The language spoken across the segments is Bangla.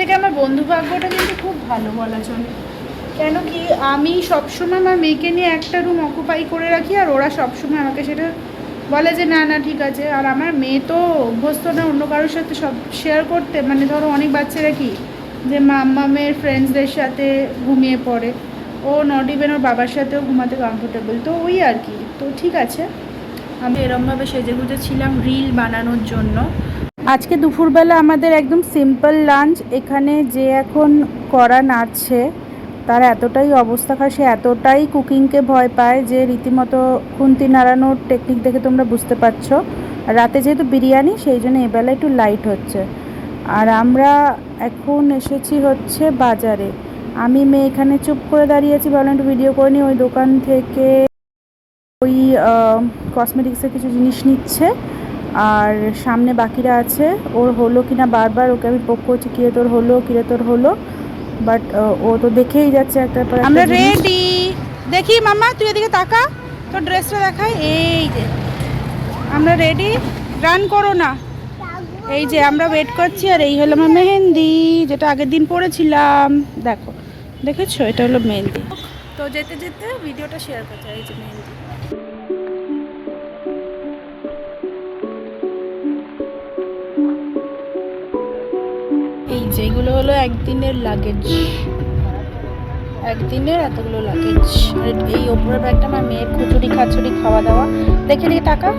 থেকে আমার বন্ধু ভাগ্যটা কিন্তু খুব ভালো বলা চলে। কেন কি আমি সবসময় আমার মেয়েকে নিয়ে একটা রুম অকুপাই করে রাখি আর ওরা সবসময় আমাকে সেটা বলে যে, না না, ঠিক আছে। আর আমার মেয়ে তো অভ্যস্ত না, অন্য কারোর সাথে সব শেয়ার করতে। মানে ধরো অনেক বাচ্চারা কি, যে মাম্মামের ফ্রেন্ডসদের সাথে ঘুমিয়ে পড়ে। ও নট ইভেন ওর বাবার সাথেও ঘুমাতে কমফোর্টেবল তো ওই আর কি। তো ঠিক আছে। আমি এরমভাবে সেজে গুজে ছিলাম রিল বানানোর জন্য। আজকে দুপুরবেলা আমাদের একদম সিম্পল লাঞ্চ এখানে যে এখন করা নাড়ছে, তার এতটাই অবস্থা খারাপ, সে এতটাই কুকিংকে ভয় পায় যে রীতিমতো খুন্তি নাড়ানোর টেকনিক দেখে তোমরা বুঝতে পারছ। রাতে যেহেতু বিরিয়ানি, সেই জন্য এবেলা একটু লাইট হচ্ছে। আর আমরা এখন এসেছি হচ্ছে বাজারে। আমি মেয়ে এখানে চুপ করে দাঁড়িয়ে আছি, ভাবলাম একটু ভিডিও করে নিই, ওই দোকান থেকে ওই কসমেটিক্সের কিছু জিনিস নিচ্ছে। আর সামনে বাকিরা আছে। ওর হলো কিনা বারবার ওকে আমি পোক করছি কিরে তোর হলো কিরে তোর হলো? বাট ও তো দেখেই যাচ্ছে একটা পর আমরা রেডি দেখি মামা তুই এদিকে তাকা। তোর ড্রেসটা দেখাই। এই যে। আমরা রেডি রান করো না। এই যে আমরা ওয়েট করছি আর এই হলো আমার মেহেন্দি যেটা আগের দিন পরেছিলাম। দেখো দেখেছ? এটা হলো মেহেন্দি। তো যেতে যেতে ভিডিওটা শেয়ার করতে এই যে মেহেন্দি। এই যেগুলো হলো একদিনের লাগেজ একদিনের এতগুলো লাগেজ আর এই ওপরের ব্যাগটা আমার মেয়ের খুচুরি খাচুরি খাওয়া দাওয়া দেখে দেখে টাকা।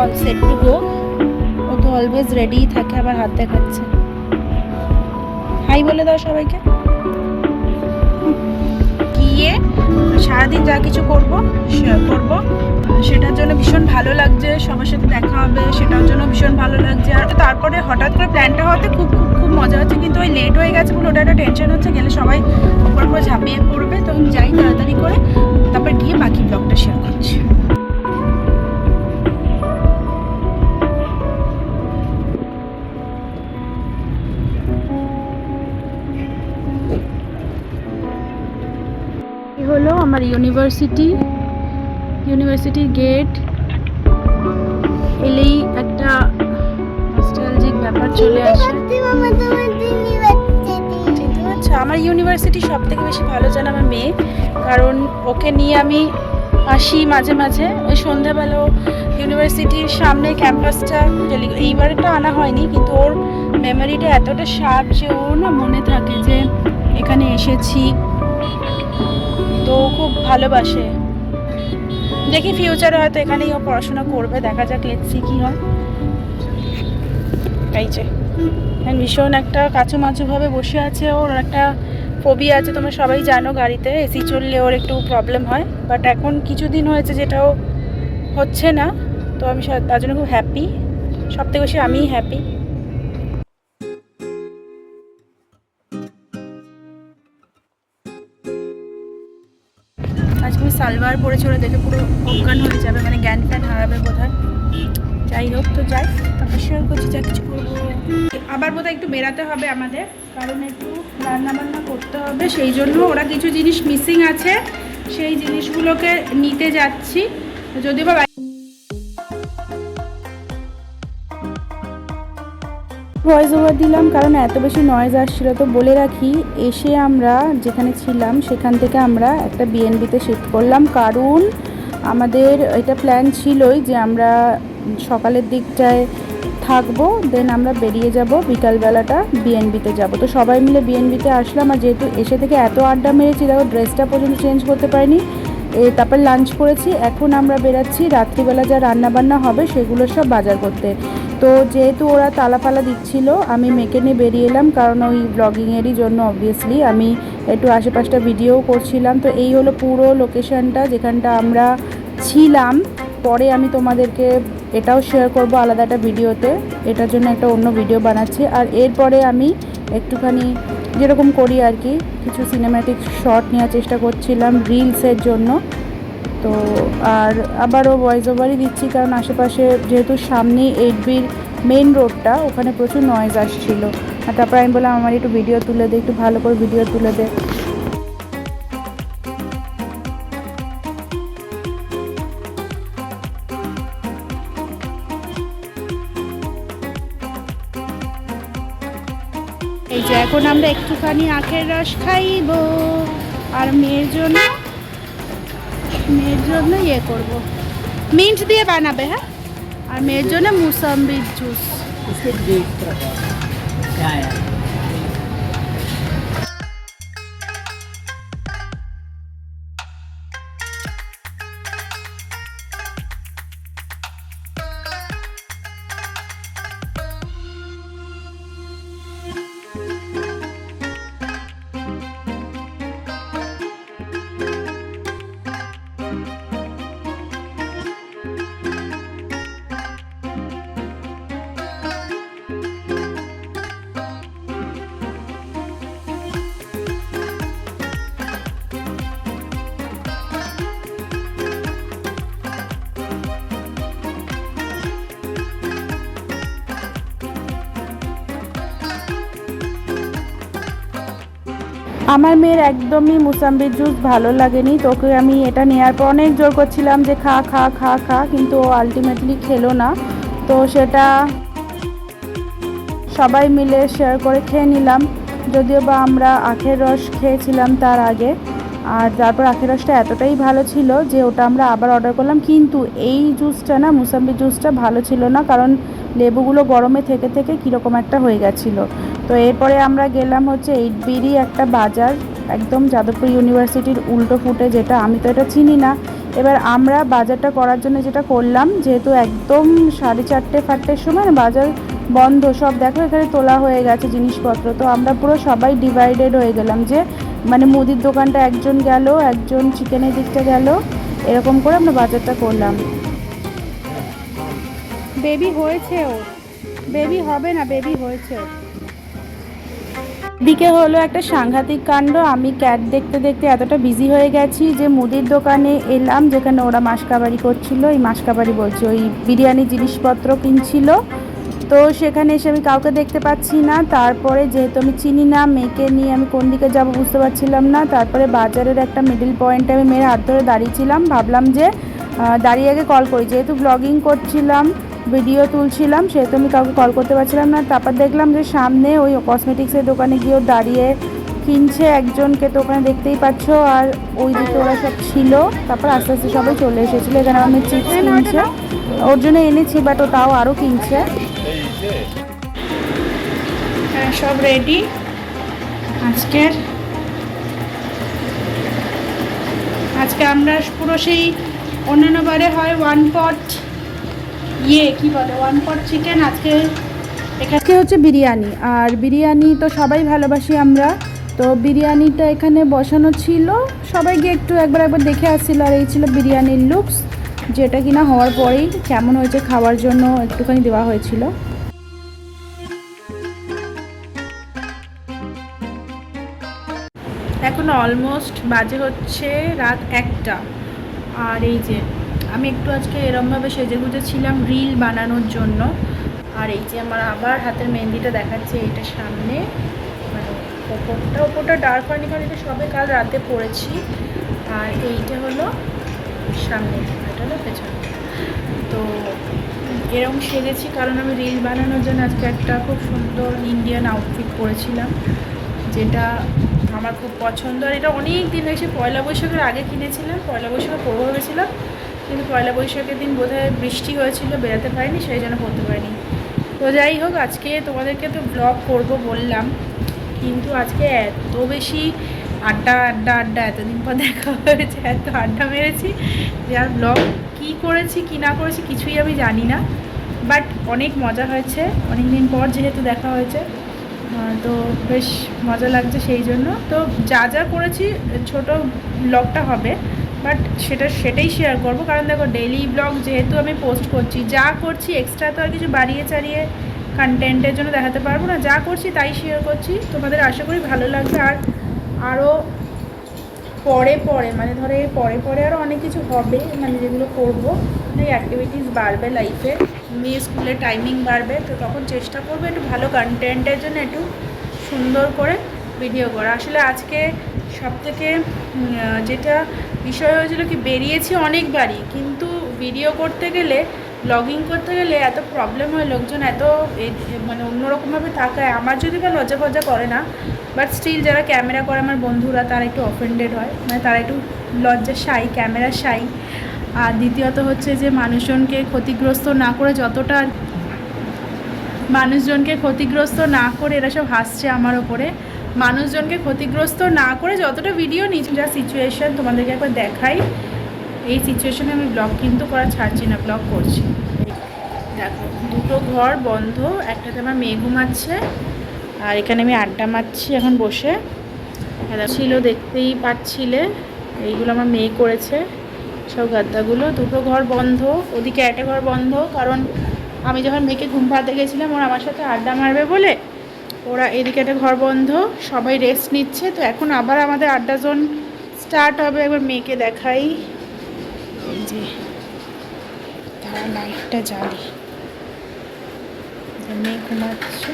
অল সেট টু গো ও তো অলওয়েজ রেডিই থাকে, আবার হাত দেখাচ্ছে। হাই বলে দাও সবাইকে। গিয়ে সারাদিন যা কিছু করব শেয়ার করব। সেটার জন্য ভীষণ ভালো লাগছে। সবার সাথে দেখা হবে, সেটার ভীষণ ভালো লাগছে। আর তারপরে হঠাৎ করে প্ল্যানটা হওয়াতে খুব খুব খুব মজা হচ্ছে। কিন্তু ওই লেট হয়ে গেছে বলে ওটা একটা টেনশন হচ্ছে। গেলে সবাই উপর উপর ঝাঁপিয়ে পড়বে। তো আমি যাই তাড়াতাড়ি করে, তারপর গিয়ে বাকি ব্লগটা শেয়ার করছি। হলো আমার ইউনিভার্সিটি ইউনিভার্সিটির গেট এলেই চলে আসে। পারছ আমার ইউনিভার্সিটি সব থেকে বেশি ভালো জানে আমার মেয়ে কারণ ওকে নিয়ে আমি আসি মাঝে মাঝে। ওই সন্ধ্যাবেলাও ইউনিভার্সিটির সামনে ক্যাম্পাসটা এইবারটা আনা হয়নি কিন্তু ওর মেমোরিটা এতটা শার্প যে ও না মনে থাকে যে এখানে এসেছি। তো খুব ভালোবাসে। দেখি ফিউচারে হয়তো এখানেই ও পড়াশোনা করবে। দেখা যাক লেটসি কী হয়। এই যে এখন ভীষণ একটা কাঁচু মাচুভাবে বসে আছে ওর একটা ফোবি আছে, তোমরা সবাই জানো গাড়িতে এসি চললে ওর একটু প্রবলেম হয় বাট এখন কিছুদিন হয়েছে যেটাও হচ্ছে না, তো আমি তার জন্য খুব হ্যাপি সব থেকে বেশি আমিই হ্যাপি আজকে আমি সালভার পরেছি ওরা দেখে পুরো অজ্ঞান হয়ে যাবে মানে জ্ঞান ফ্যান হারাবে বোধ যাই হোক তো যাই, তারপর শেয়ার করছি, যা কিছু করব। আবার বোধহয় একটু বেরাতে হবে আমাদের, কারণ একটু রান্না বান্না করতে হবে, সেই জন্য ওরা কিছু জিনিস মিসিং আছে, সেই জিনিসগুলোকে নিতে যাচ্ছি। যদিও বা ভয়েস ওভার দিলাম, কারণ এত বেশি নয়েজ আসছিল, তো বলে রাখি, এসে আমরা যেখানে ছিলাম, সেখান থেকে আমরা একটা বিএনবিতে শিফট করলাম, কারণ আমাদের এটা প্ল্যান ছিলই যে আমরা সকালের দিকটায় থাকব দেন আমরা বেরিয়ে যাব বিকালবেলাটা বিএনবিতে যাব। তো সবাই মিলে বিএনবিতে আসলাম আর যেহেতু এসে থেকে এত আড্ডা মেরেছি, দেখো ড্রেসটা পর্যন্ত চেঞ্জ করতে পারিনি। তারপর লাঞ্চ করেছি, এখন আমরা বেরাচ্ছি রাত্রিবেলা যা রান্না বান্না হবে সেগুলো সব বাজার করতে। তো যেহেতু ওরা তালাফালা দিচ্ছিল, আমি মেকে নিয়ে বেরিয়ে এলাম, কারণ ওই ব্লগিংয়েরই জন্য অবভিয়াসলি আমি একটু আশেপাশটা ভিডিও করছিলাম, তো এই হলো পুরো লোকেশনটা যেখানটা আমরা ছিলাম। পরে আমি তোমাদেরকে এটাও শেয়ার করব আলাদা একটা ভিডিওতে এটার জন্য একটা অন্য ভিডিও বানাচ্ছি। আর এরপরে আমি একটুখানি যেরকম করি আর কি, কিছু সিনেম্যাটিক শট নেওয়ার চেষ্টা করছিলাম রিলসের জন্য। তো আর আবারও ভয়েস ওভারই দিচ্ছি, কারণ আশেপাশে যেহেতু সামনে এইট বির মেন রোডটা ওখানে প্রচুর নয়েজ আসছিল। আর তারপর আমি বললাম, আমার একটু ভিডিও তুলে দে, একটু ভালো করে ভিডিও তুলে দে। এখন আমরা একটুখানি আখের রস খাইব আর মেয়ের জন্য মেয়ের জন্য ইয়ে করব। মিন্ট দিয়ে বানাবে হ্যাঁ? আর মেয়ের জন্য মুসাম্বির জুস। আমার মেয়ের একদমই মুসাম্বির জুস ভালো লাগেনি। তোকে আমি এটা নেওয়ার পর অনেক জোর করছিলাম যে খা খা খা খা, কিন্তু ও আলটিমেটলি খেলো না। তো সেটা সবাই মিলে শেয়ার করে খেয়ে নিলাম। যদিও বা আমরা আখের রস খেয়েছিলাম তার আগে। আর তারপর আখের রসটা এতটাই ভালো ছিল যে ওটা আমরা আবার অর্ডার করলাম। কিন্তু এই জুসটা না মুসাম্বি জুসটা ভালো ছিল না, কারণ লেবুগুলো গরমে থেকে থেকে কীরকম একটা হয়ে গেছিল। তো এরপরে আমরা গেলাম হচ্ছে এইট বিডি একটা বাজার, একদম যাদবপুর ইউনিভার্সিটির উল্টো ফুটে যেটা, আমি তো এটা চিনি না এবার আমরা বাজারটা করার জন্য যেটা করলাম, যেহেতু একদম সাড়ে চারটে ফাটটের সময় বাজার বন্ধ, সব দেখো এখানে তোলা হয়ে গেছে জিনিসপত্র, তো আমরা পুরো সবাই ডিভাইডেড হয়ে গেলাম যে মানে মুদির দোকানটা একজন গেল, একজন চিকেনের দিকটা গেল, এরকম করে আমরা বাজারটা করলাম বেবি হয়েছে ও বেবি হবে না, বেবি হয়েছে। দিকে হলো একটা সাংঘাতিক কাণ্ড। আমি ক্যাট দেখতে দেখতে এতটা বিজি হয়ে গেছি যে মুদির দোকানে এলাম যেখানে ওরা মাসকাবারি করছিল। এই মাসকাবারি বলছে, ওই বিরিয়ানি জিনিসপত্র কিনছিল। তো সেখানে এসে আমি কাউকে দেখতে পাচ্ছি না। তারপরে যেহেতু আমি চিনি না, মেয়েকে নিয়ে আমি কোন দিকে যাব বুঝতে পারছিলাম না। তারপরে বাজারের একটা মিডিল পয়েন্টে আমি মেয়ের হাত ধরে দাঁড়িয়েছিলাম। ভাবলাম যে দাঁড়িয়ে আগে কল করি। যেহেতু ব্লগিং করছিলাম ভিডিও তুলছিলাম, সেহেতু আমি কাউকে কল করতে পারছিলাম না। তারপর দেখলাম যে সামনে ওই কসমেটিক্সের দোকানে গিয়েও দাঁড়িয়ে কিনছে একজনকে, তো ওখানে দেখতেই পাচ্ছ, আর ওই দিকে ওরা সব ছিল, তারপর আস্তে আস্তে সবাই চলে এসেছিল। এখানে আমি চিপস কিনছে। ওর জন্য এনেছি বাট ও তাও আরও কিনছে। হ্যাঁ সব রেডি আজকের আজকে আমরা পুরো সেই অন্যান্য বারে হয় ওয়ান পট ইয়ে কি বলে ওয়ান পট চিকেন আজকে এখানে আজকে হচ্ছে বিরিয়ানি আর বিরিয়ানি তো সবাই ভালোবাসি আমরা। তো বিরিয়ানিটা এখানে বসানো ছিল। সবাই গিয়ে একটু একবার একবার দেখে আসছিল আর এই ছিল বিরিয়ানির লুকস যেটা কিনা হওয়ার পরেই কেমন হয়েছে খাওয়ার জন্য একটুখানি দেওয়া হয়েছিল। এখন অলমোস্ট বাজে হচ্ছে রাত একটা। আর এই যে আমি একটু আজকে এরমভাবে সেজে গুজে ছিলাম রিল বানানোর জন্য। আর এই যে আমার আবার হাতের মেহেন্দিটা দেখাচ্ছে এইটা সামনে। মানে ওপরটা ওপরটা ডার্ক হয়নি কারণ এটা সবে কাল রাতে পড়েছি। আর এইটা হলো সামনে, এটা হলো পেছনে। তো এরকম সেজেছি কারণ আমি রিল বানানোর জন্য আজকে একটা খুব সুন্দর ইন্ডিয়ান আউটফিট পরেছিলাম, যেটা আমার খুব পছন্দ। আর এটা অনেক দিন হয়েছে, পয়লা বৈশাখের আগে কিনেছিলাম, পয়লা বৈশাখে পরবো ভেবেছিলাম। কিন্তু পয়লা বৈশাখের দিন বোধহয় বৃষ্টি হয়েছিল, বেরোতে পারিনি, সেই জন্য পরতে পারিনি। তো যাই হোক, আজকে তোমাদেরকে তো ব্লগ করব বললাম, কিন্তু আজকে এত বেশি আড্ডা আড্ডা আড্ডা, এতদিন পর দেখা হয়েছে, এত আড্ডা মেরেছি যে আর ব্লগ কী করেছি, কী না করেছি কিছুই আমি জানি না। বাট অনেক মজা হয়েছে অনেক দিন পর যেহেতু দেখা হয়েছে তো বেশ মজা লাগছে সেই জন্য। তো যা যা করেছি, ছোট ব্লগটা হবে। বাট সেটা, সেটাই শেয়ার করব। কারণ দেখো ডেইলি ব্লগ যেহেতু আমি পোস্ট করছি, যা করছি এক্সট্রা তো আর কিছু বাড়িয়ে চাড়িয়ে কন্টেন্টের জন্য দেখাতে পারব না। যা করছি তাই শেয়ার করছি। তোমাদের আশা করি ভালো লাগবে। আর আরও পরে পরে মানে ধরো এর পরে পরে আরও অনেক কিছু হবে। মানে যেগুলো করব এই অ্যাক্টিভিটিস বাড়বে লাইফে মেয়ে স্কুলের টাইমিং বাড়বে। তো তখন চেষ্টা করব একটু ভালো কন্টেন্টের জন্য একটু সুন্দর করে ভিডিও করা আসলে আজকে সব থেকে যেটা বিষয় হয়েছিল কি, বেরিয়েছি অনেকবারই, কিন্তু ভিডিও করতে গেলে ব্লগিং করতে গেলে এত প্রবলেম হয়, লোকজন এত মানে অন্যরকমভাবে তাকায় আমার যদি বা লজ্জা ফজ্জা করে না বাট স্টিল যারা ক্যামেরা করে আমার বন্ধুরা, তারা একটু অফেন্ডেড হয় মানে তারা একটু লজ্জা সাই ক্যামেরা সাই আর দ্বিতীয়ত হচ্ছে যে, মানুষজনকে ক্ষতিগ্রস্ত না করে যতটা মানুষজনকে ক্ষতিগ্রস্ত না করে এরা সব হাসছে আমার ওপরে। মানুষজনকে ক্ষতিগ্রস্ত না করে যতটা ভিডিও নিচ্ছি যা সিচুয়েশন তোমাদেরকে একবার দেখাই। এই সিচুয়েশনে আমি ব্লগ কিন্তু করা ছাড়ছি না ব্লগ করছি। দেখো, দুটো ঘর বন্ধ, একটাতে আমার মেয়ে ঘুমাচ্ছে, আর এখানে আমি আড্ডা মারছি এখন বসে। ছিল দেখতেই পাচ্ছিলে, এইগুলো আমার মেয়ে করেছে, সব গাদ্দাগুলো। দুটো ঘর বন্ধ, ওদিকে একটা ঘর বন্ধ, কারণ আমি যখন মেয়েকে ঘুম পাড়াতে গেছিলাম, ওর আমার সাথে আড্ডা মারবে বলে ওরা এদিকে একটা ঘর বন্ধ, সবাই রেস্ট নিচ্ছে। তো এখন আবার আমাদের আড্ডা জোন স্টার্ট হবে, একবার মেয়েকে দেখাই। যে, তারা লাইটটা জ্বালি। মেয়ে ঘুমাচ্ছে।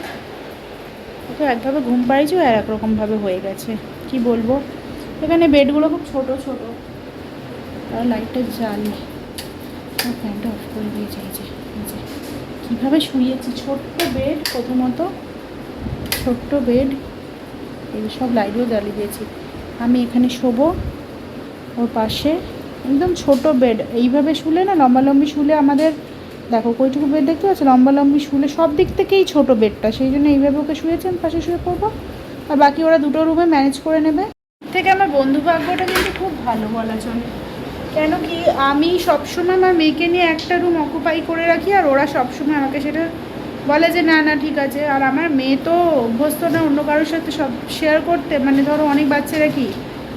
ওকে একভাবে ঘুম পাড়িয়েছি আর একরকমভাবে হয়ে গেছে। কি বলব? এখানে বেডগুলো খুব ছোট ছোট। আর লাইটটা জ্বালি। ফ্যানটা অফ করে দিয়েছে, এই যে কীভাবে শুয়েছি? ছোট্ট বেড প্রথমত। ছোট্ট বেড এই সব লাইটও জ্বালিয়ে দিয়েছি। আমি এখানে শোবো, ওর পাশে একদম ছোট বেড এইভাবে শুলে না, লম্বালম্বি শুলে আমাদের, দেখো কইটুকু বেড দেখতে পাচ্ছ? লম্বালম্বি শুলে সব দিক থেকেই ছোট বেডটা সেই জন্য এইভাবে ওকে শুয়েছেন পাশে শুয়ে পড়ব। আর বাকি ওরা দুটো রুমে ম্যানেজ করে নেবে। থেকে আমার বন্ধু ভাগ্যটা কিন্তু খুব ভালো বলা চলে। কেন কি আমি সবসময় আমার মেয়েকে নিয়ে একটা রুম অকুপাই করে রাখি, আর ওরা সবসময় আমাকে সেটা বলে যে, না না, ঠিক আছে। আর আমার মেয়ে তো অভ্যস্ত না, অন্য কারোর সাথে সব শেয়ার করতে। মানে ধরো অনেক বাচ্চারা কি,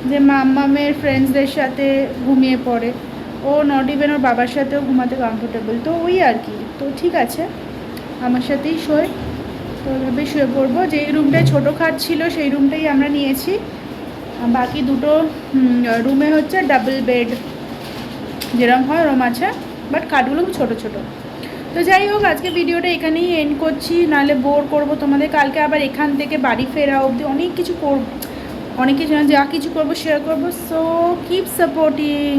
যে মাম্মা মেয়ের ফ্রেন্ডসদের সাথে ঘুমিয়ে পড়ে। ও নট ইভেন ওর বাবার সাথেও ঘুমাতে কমফোর্টেবল তো ওই আর কি। তো ঠিক আছে, আমার সাথেই শোয়। তো ওইভাবেই শুয়ে পড়ব। যেই রুমটায় ছোটো খাট ছিল, সেই রুমটাই আমরা নিয়েছি। বাকি দুটো রুমে হচ্ছে ডাবল বেড যেরকম হয় ওরম আছে। বাট খাটগুলো খুব ছোটো ছোটো। তো যাই হোক, আজকে ভিডিওটা এখানেই এন্ড করছি। নাহলে বোর করব তোমাদের। কালকে আবার এখান থেকে বাড়ি ফেরা অবধি অনেক কিছু করব অনেক কিছু যা কিছু করব শেয়ার করব। So keep supporting